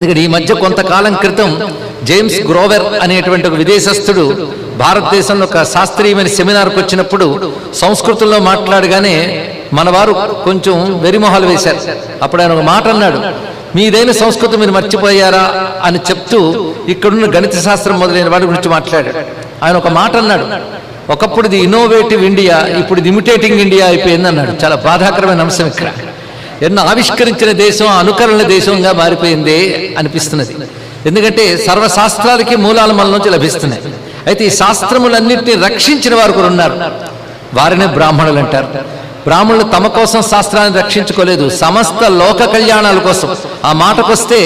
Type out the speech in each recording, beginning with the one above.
ఇక్కడ ఈ మధ్య కొంతకాలం క్రితం జేమ్స్ గ్రోవెర్ అనేటువంటి ఒక విదేశస్థుడు భారతదేశంలో ఒక శాస్త్రీయమైన సెమినార్కి వచ్చినప్పుడు సంస్కృతంలో మాట్లాడగానే మన వారు కొంచెం వెరిమొహాలు వేశారు. అప్పుడు ఆయన ఒక మాట అన్నాడు మీదైన సంస్కృతం మీరు మర్చిపోయారా? అని చెప్తూ ఇక్కడున్న గణిత శాస్త్రం మొదలైన వాటి గురించి మాట్లాడాడు. ఆయన ఒక మాట అన్నాడు ఒకప్పుడు ఇది ఇన్నోవేటివ్ ఇండియా ఇప్పుడు ఇది ఇమిటేటింగ్ ఇండియా అయిపోయింది అన్నాడు. చాలా బాధాకరమైన అంశం ఇక్కడ. ఎన్నో ఆవిష్కరించిన దేశం అనుకరణ దేశంగా మారిపోయింది అనిపిస్తున్నది. ఎందుకంటే సర్వశాస్త్రాలకి మూలాలు మన నుంచి లభిస్తున్నాయి. అయితే ఈ శాస్త్రములన్నింటినీ రక్షించిన వారు కూడా ఉన్నారు. వారినే బ్రాహ్మణులు అంటారు. బ్రాహ్మణులు తమ కోసం శాస్త్రాన్ని రక్షించుకోలేదు. సమస్త లోక కళ్యాణాల కోసం. ఆ మాటకొస్తే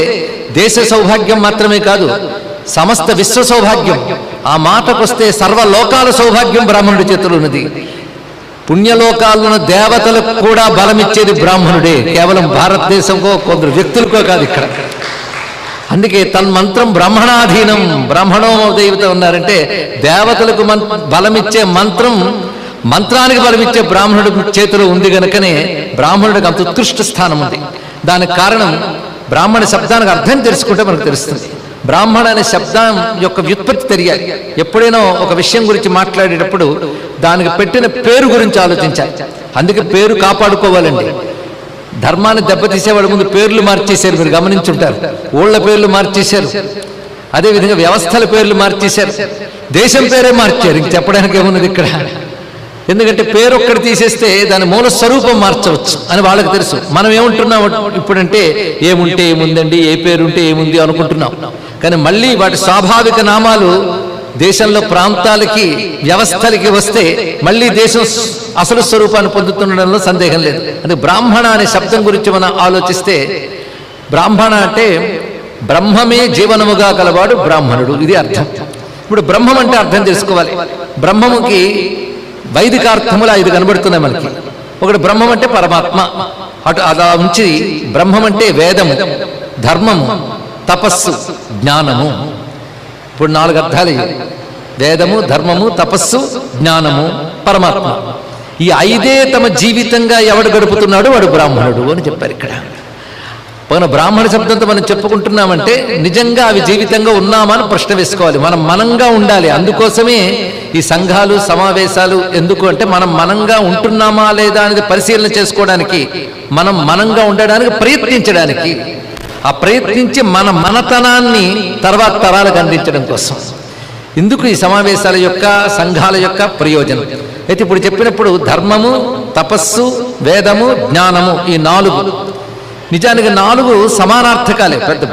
దేశ సౌభాగ్యం మాత్రమే కాదు సమస్త విశ్వ సౌభాగ్యం. ఆ మాటకొస్తే సర్వలోకాల సౌభాగ్యం బ్రాహ్మణుడి చేతులు ఉన్నది. పుణ్యలోకాలను దేవతలకు కూడా బలమిచ్చేది బ్రాహ్మణుడే. కేవలం భారతదేశంకో కొందరు వ్యక్తులకో కాదు ఇక్కడ. అందుకే తన్మంత్రం బ్రాహ్మణాధీనం బ్రాహ్మణో దేవత ఉన్నారంటే దేవతలకు మం బలమిచ్చే మంత్రం మంత్రానికి బలమిచ్చే బ్రాహ్మణుడి చేతిలో ఉంది గనుకనే బ్రాహ్మణుడికి అంత ఉత్కృష్ట స్థానం ఉంది. దానికి కారణం బ్రాహ్మణ శబ్దానికి అర్థం తెలుసుకుంటే మనకు తెలుస్తుంది. బ్రాహ్మణ అనే శబ్దం యొక్క వ్యుత్పత్తి తెలియాలి. ఎప్పుడైనా ఒక విషయం గురించి మాట్లాడేటప్పుడు దానికి పెట్టిన పేరు గురించి ఆలోచించాలి. అందుకే పేరు కాపాడుకోవాలండి. ధర్మాన్ని దెబ్బతీసేవాడి ముందు పేర్లు మార్చేశారు మీరు గమనించుంటారు. ఊళ్ళ పేర్లు మార్చేశారు. అదేవిధంగా వ్యవస్థల పేర్లు మార్చేశారు. దేశం పేరే మార్చారు. ఇంక చెప్పడానికి ఏమున్నది ఇక్కడ? ఎందుకంటే పేరు ఒక్కటి తీసేస్తే దాని మూల స్వరూపం మార్చవచ్చు అని వాళ్ళకి తెలుసు. మనం ఏముంటున్నాం ఇప్పుడంటే ఏముంటే ఏముందండి ఏ పేరు ఉంటే ఏముంది అనుకుంటున్నాం. కానీ మళ్ళీ వాటి స్వాభావిక నామాలు దేశంలో ప్రాంతాలకి వ్యవస్థలకి వస్తే మళ్ళీ దేశం అసలు స్వరూపాన్ని పొందుతుండడంలో సందేహం లేదు. అంటే బ్రాహ్మణ అనే శబ్దం గురించి మనం ఆలోచిస్తే బ్రాహ్మణ అంటే బ్రహ్మమే జీవనముగా గలవాడు బ్రాహ్మణుడు. ఇది అర్థం. ఇప్పుడు బ్రహ్మం అంటే అర్థం తెలుసుకోవాలి. బ్రహ్మముకి వైదికార్థములు ఐదు కనబడుతున్నాయి మనకి. ఒకటి బ్రహ్మం అంటే పరమాత్మ. అటు అలా ఉంచి బ్రహ్మం అంటే వేదము ధర్మము. తపస్సు జ్ఞానము. ఇప్పుడు నాలుగు అర్థాలు వేదము ధర్మము తపస్సు జ్ఞానము పరమాత్మ. ఈ ఐదే తమ జీవితంగా ఎవడు గడుపుతున్నాడు? వాడు బ్రాహ్మణుడు అని చెప్పారు ఇక్కడ. మన బ్రాహ్మణ శబ్దంతో మనం చెప్పుకుంటున్నామంటే నిజంగా అవి జీవితంగా ఉన్నామా అని ప్రశ్న వేసుకోవాలి. మనం మనంగా ఉండాలి. అందుకోసమే ఈ సంఘాలు సమావేశాలు ఎందుకు అంటే మనం మనంగా ఉంటున్నామా లేదా అనేది పరిశీలన చేసుకోవడానికి మనం మనంగా ఉండడానికి ప్రయత్నించడానికి ఆ ప్రయత్నించి మన మనతనాన్ని తర్వాత తరాలకు అందించడం కోసం. ఇందుకు ఈ సమావేశాల యొక్క సంఘాల యొక్క ప్రయోజనం. అయితే ఇప్పుడు చెప్పినప్పుడు ధర్మము తపస్సు వేదము జ్ఞానము ఈ నాలుగు. నిజానికి నాలుగు సమానార్థకాలే పెద్ద